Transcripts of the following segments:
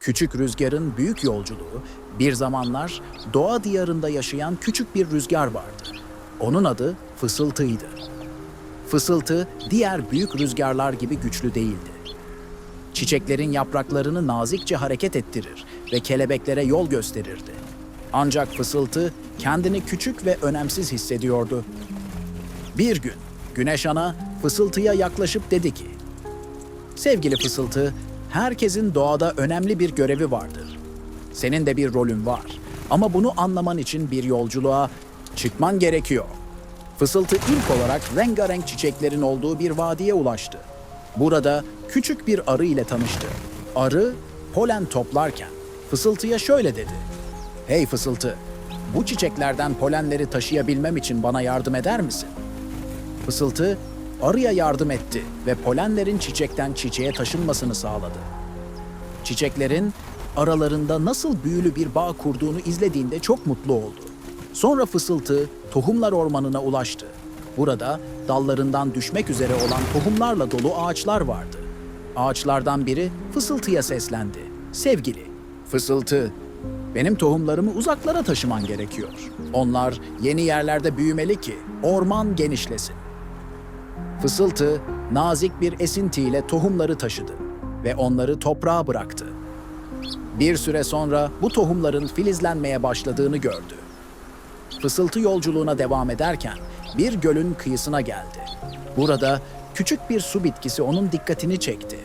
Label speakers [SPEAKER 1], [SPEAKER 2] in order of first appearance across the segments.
[SPEAKER 1] Küçük rüzgarın büyük yolculuğu, bir zamanlar doğa diyarında yaşayan küçük bir rüzgar vardı. Onun adı fısıltıydı. Fısıltı diğer büyük rüzgarlar gibi güçlü değildi. Çiçeklerin yapraklarını nazikçe hareket ettirir ve kelebeklere yol gösterirdi. Ancak fısıltı kendini küçük ve önemsiz hissediyordu. Bir gün Güneş Ana fısıltıya yaklaşıp dedi ki, Sevgili fısıltı, herkesin doğada önemli bir görevi vardır. Senin de bir rolün var. Ama bunu anlaman için bir yolculuğa çıkman gerekiyor. Fısıltı ilk olarak rengarenk çiçeklerin olduğu bir vadiye ulaştı. Burada küçük bir arı ile tanıştı. Arı polen toplarken fısıltıya şöyle dedi. Hey fısıltı, bu çiçeklerden polenleri taşıyabilmem için bana yardım eder misin? Fısıltı arıya yardım etti ve polenlerin çiçekten çiçeğe taşınmasını sağladı. Çiçeklerin aralarında nasıl büyülü bir bağ kurduğunu izlediğinde çok mutlu oldu. Sonra fısıltı tohumlar ormanına ulaştı. Burada dallarından düşmek üzere olan tohumlarla dolu ağaçlar vardı. Ağaçlardan biri fısıltıya seslendi. Sevgili, fısıltı, benim tohumlarımı uzaklara taşıman gerekiyor. Onlar yeni yerlerde büyümeli ki orman genişlesin. Fısıltı nazik bir esintiyle tohumları taşıdı ve onları toprağa bıraktı. Bir süre sonra bu tohumların filizlenmeye başladığını gördü. Fısıltı yolculuğuna devam ederken bir gölün kıyısına geldi. Burada küçük bir su bitkisi onun dikkatini çekti.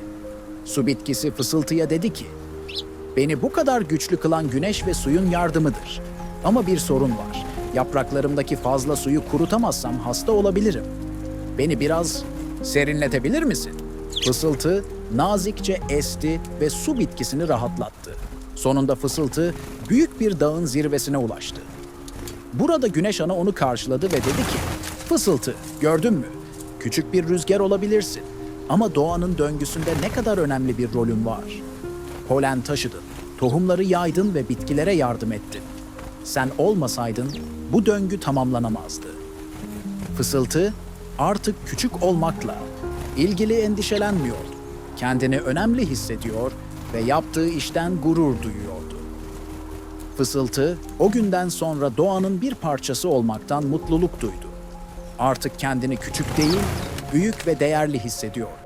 [SPEAKER 1] Su bitkisi fısıltıya dedi ki, Beni bu kadar güçlü kılan güneş ve suyun yardımıdır. Ama bir sorun var. Yapraklarımdaki fazla suyu kurutamazsam hasta olabilirim. Beni biraz serinletebilir misin? Fısıltı nazikçe esti ve su bitkisini rahatlattı. Sonunda fısıltı büyük bir dağın zirvesine ulaştı. Burada Güneş Ana onu karşıladı ve dedi ki, Fısıltı, gördün mü? Küçük bir rüzgar olabilirsin ama doğanın döngüsünde ne kadar önemli bir rolün var. Polen taşıdın, tohumları yaydın ve bitkilere yardım ettin. Sen olmasaydın bu döngü tamamlanamazdı. Fısıltı artık küçük olmakla ilgili endişelenmiyordu. Kendini önemli hissediyor ve yaptığı işten gurur duyuyordu. Fısıltı o günden sonra doğanın bir parçası olmaktan mutluluk duydu. Artık kendini küçük değil, büyük ve değerli hissediyordu.